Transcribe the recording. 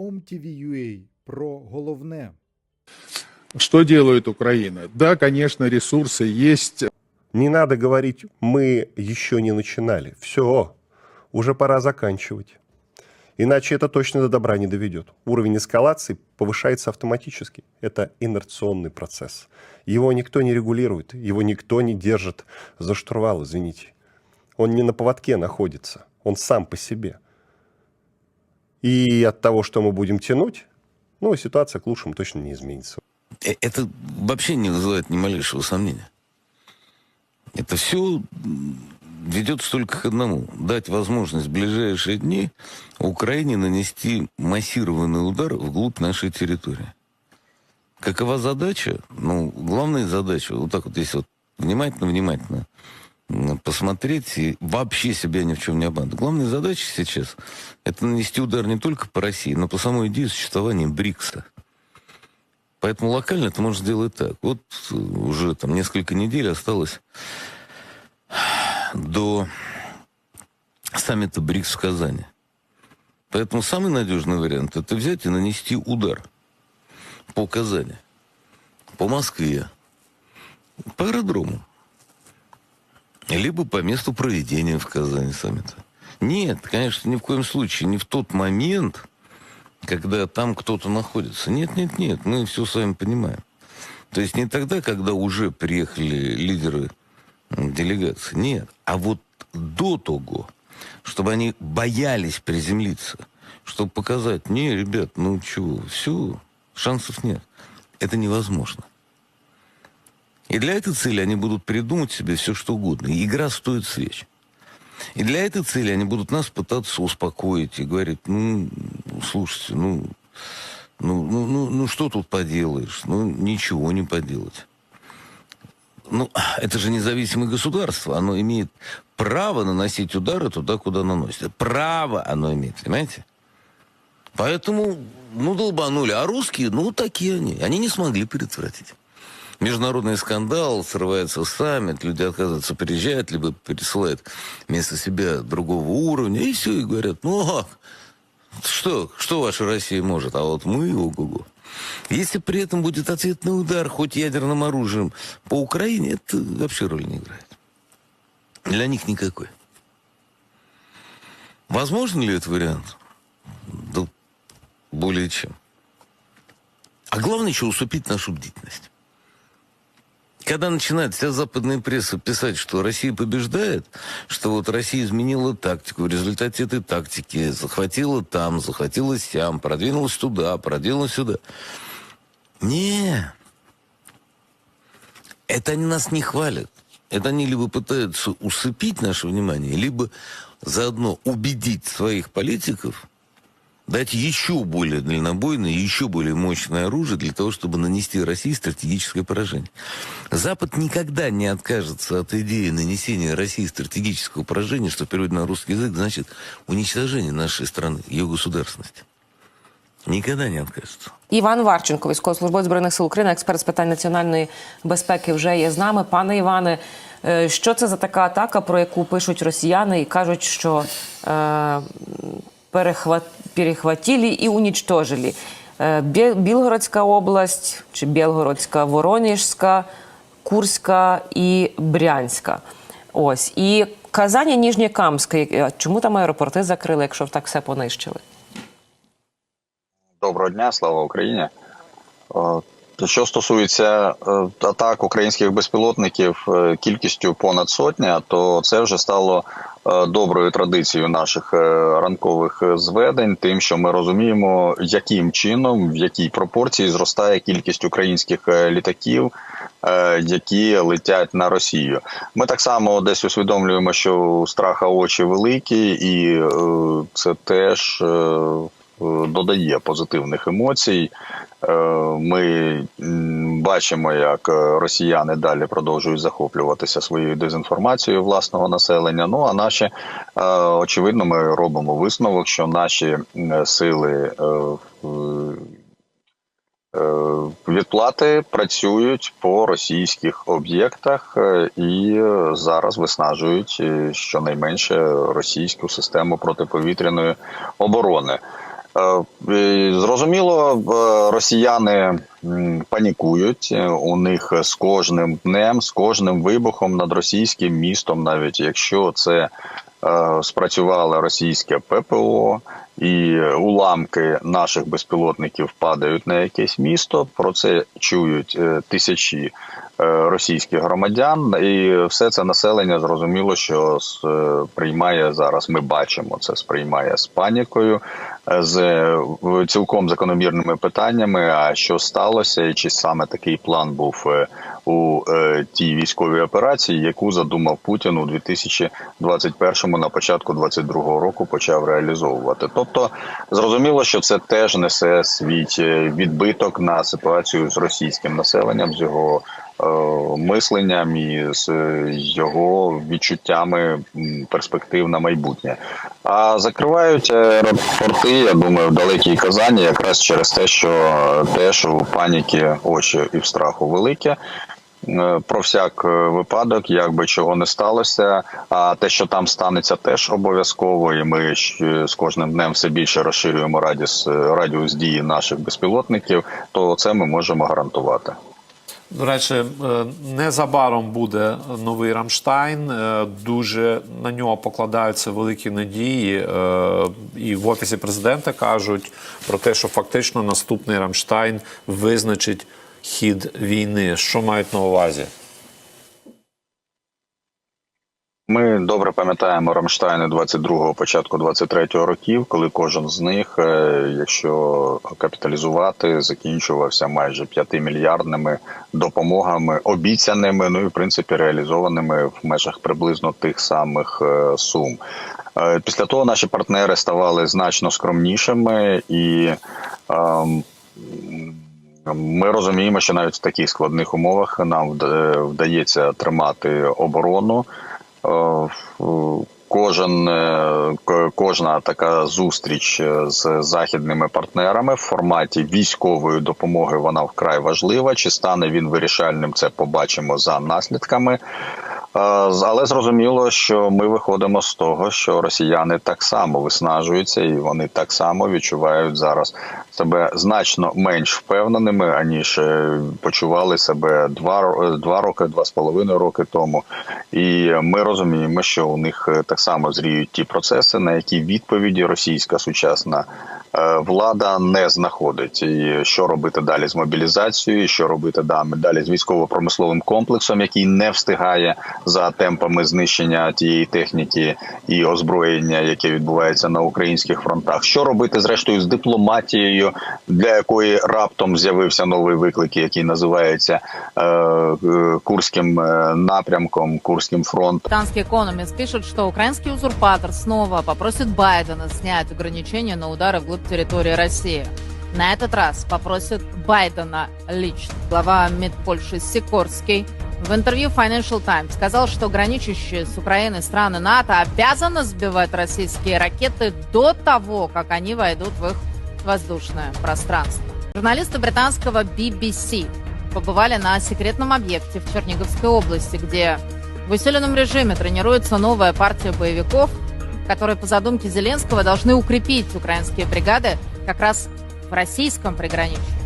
OMTV.ua про головне. Что делает Украина? Да, конечно, ресурсы есть. Не надо говорить, мы еще не начинали. Все, уже пора заканчивать. Иначе это точно до добра не доведет. Уровень эскалации повышается автоматически. Это инерционный процесс. Его никто не регулирует, его никто не держит за штурвал, извините. Он не на поводке находится, он сам по себе. И от того, что мы будем тянуть, ну, ситуация к лучшему точно не изменится. Э, Это вообще не вызывает ни малейшего сомнения. Это все ведет только к одному. Дать возможность в ближайшие дни Украине нанести массированный удар вглубь нашей территории. Какова задача? Ну, главная задача, вот так вот, если вот внимательно-внимательно посмотреть и вообще себя ни в чем не обманывать. Главная задача сейчас – это нанести удар не только по России, но по самой идее существования БРИКСа. Поэтому локально это можно сделать так. Вот э, уже там несколько недель осталось до саммита БРИКС в Казани. Поэтому самый надежный вариант – это взять и нанести удар по Казани, по Москве, по аэродрому, либо по месту проведения в Казани саммита. Нет, конечно, ни в коем случае не в тот момент, когда там кто-то находится. Нет, нет, нет, мы все сами понимаем. То есть не тогда, когда уже приехали лидеры делегации, нет. А вот до того, чтобы они боялись приземлиться, чтобы показать, не, ребят, ну чего, все, шансов нет. Это невозможно. И для этой цели они будут придумать себе все, что угодно. И игра стоит свеч. И для этой цели они будут нас пытаться успокоить и говорить, ну, слушайте, ну, ну, ну, ну, ну что тут поделаешь? Ну, ничего не поделать. Ну, это же независимое государство. Оно имеет право наносить удары туда, куда наносит. Право оно имеет, понимаете? Поэтому, ну, долбанули. А русские, ну, такие они. Они не смогли предотвратить. Международный скандал, срывается саммит, люди отказываются приезжать, либо пересылают вместо себя другого уровня, и все, и говорят, ну, а, что, что ваша Россия может, а вот мы, ого-го. Если при этом будет ответный удар, хоть ядерным оружием, по Украине, это вообще роли не играет. Для них никакой. Возможен ли этот вариант? Да более чем. А главное еще усупить нашу бдительность. Когда начинает вся западная пресса писать, что Россия побеждает, что вот Россия изменила тактику, в результате этой тактики захватила там, захватила сям, продвинулась туда, продвинулась сюда. Не, это они нас не хвалят. Это они либо пытаются усыпить наше внимание, либо заодно убедить своих политиков дать еще более дальнобойное, еще более мощное оружие для того, чтобы нанести России стратегическое поражение. Запад никогда не откажется от идеи нанесения России стратегического поражения, что в переводе на русский язык значит уничтожение нашей страны, ее государственности. Никогда не откажется. Іван Варченко, військовослужбовець збройних сил України, експерт з питань національної безпеки, вже є з нами. Пане Іване, е, що це за така атака, про яку пишуть росіяни і кажуть, що е, перехват, перехватили і унічтожили. Е, Білгородська область, чи Білгородська, Воронежська, Курська і Брянська. Ось. І Казані, Ніжнєкамська. Е, Чому там аеропорти закрили, якщо так все понищили? Доброго дня, слава Україні. Е, Що стосується е, атак українських безпілотників е, кількістю понад сотня, то це вже стало доброю традицією наших е, ранкових е, зведень, тим, що ми розуміємо, яким чином, в якій пропорції зростає кількість українських е, літаків, е, які летять на Росію. Ми так само десь усвідомлюємо, що страха очі великі, і е, це теж. е, додає позитивних емоцій. Е, Ми бачимо, як е, росіяни далі продовжують захоплюватися своєю дезінформацією власного населення. Ну а наші е, очевидно, ми робимо висновок, що наші сили відплати працюють по російських об'єктах і зараз виснажують щонайменше російську систему протиповітряної оборони. Е, Зрозуміло, е, росіяни панікують. Е, У них з кожним днем, з кожним вибухом над російським містом, навіть якщо це спрацювало російське ППО і уламки наших безпілотників падають на якесь місто. Про це чують тисячі російських громадян, і все це населення зрозуміло, що сприймає зараз. Ми бачимо це, сприймає з панікою, з цілком закономірними питаннями. А що сталося, і чи саме такий план був е, у е, тій військовій операції, яку задумав Путін у 2021-му, на початку 22-го року почав реалізовувати. Тобто зрозуміло, що це теж несе свій е, відбиток на ситуацію з російським населенням, з його мисленням і з е, його відчуттями перспектив на майбутнє. А закривають аеропорти, я думаю, в далекій Казані, якраз через те, що е, теж у паніки очі і в страху велике. Е, Про всяк е, випадок, як би чого не сталося. А те, що там станеться, теж обов'язково. І ми з кожним днем все більше розширюємо радіус, радіус дії наших безпілотників. То це ми можемо гарантувати. До речі, е, незабаром буде новий Рамштайн. Е, Дуже на нього покладаються великі надії. Е, І в офісі президента кажуть про те, що фактично наступний Рамштайн визначить хід війни. Що мають на увазі? Ми добре пам'ятаємо Рамштайни 22-го, початку 23-го років, коли кожен з них, е, якщо капіталізувати, закінчувався майже 5-мільярдними допомогами, обіцяними, ну і в принципі реалізованими в межах приблизно тих самих е, сум. Е, Після того наші партнери ставали значно скромнішими і. ем, ми розуміємо, що навіть в таких складних умовах нам вда- вдається тримати оборону. Е, Кожен е, кожна така зустріч е, з західними партнерами в форматі військової допомоги вона вкрай важлива. Чи стане він вирішальним? Це побачимо за наслідками. Е, Але зрозуміло, що ми виходимо з того, що росіяни так само виснажуються, і вони так само відчувають зараз себе значно менш впевненими, аніж е, почували себе два, два роки, два з половиною роки тому. І ми розуміємо, що у них е, так само зріють ті процеси, на які відповіді російська сучасна е, влада не знаходить. І що робити далі з мобілізацією, що робити да- далі з військово-промисловим комплексом, який не встигає за темпами знищення тієї техніки і озброєння, яке відбувається на українських фронтах. Що робити зрештою з дипломатією, для якої раптом з'явився новий виклик, який називається е, е, Курським е, напрямком, Курським фронтом. Британский экономист пишет, что украинский узурпатор снова попросит Байдена снять ограничения на удары вглубь территории России. На этот раз попросит Байдена лично. Глава МИД Польши Сикорский в интервью Financial Times сказал, что граничащие с Украиной страны НАТО обязаны сбивать российские ракеты до того, как они войдут в их воздушное пространство. Журналисты британского BBC побывали на секретном объекте в Черниговской области, где в усиленном режиме тренируется новая партия боевиков, которые по задумке Зеленского должны укрепить украинские бригады как раз в российском приграничье.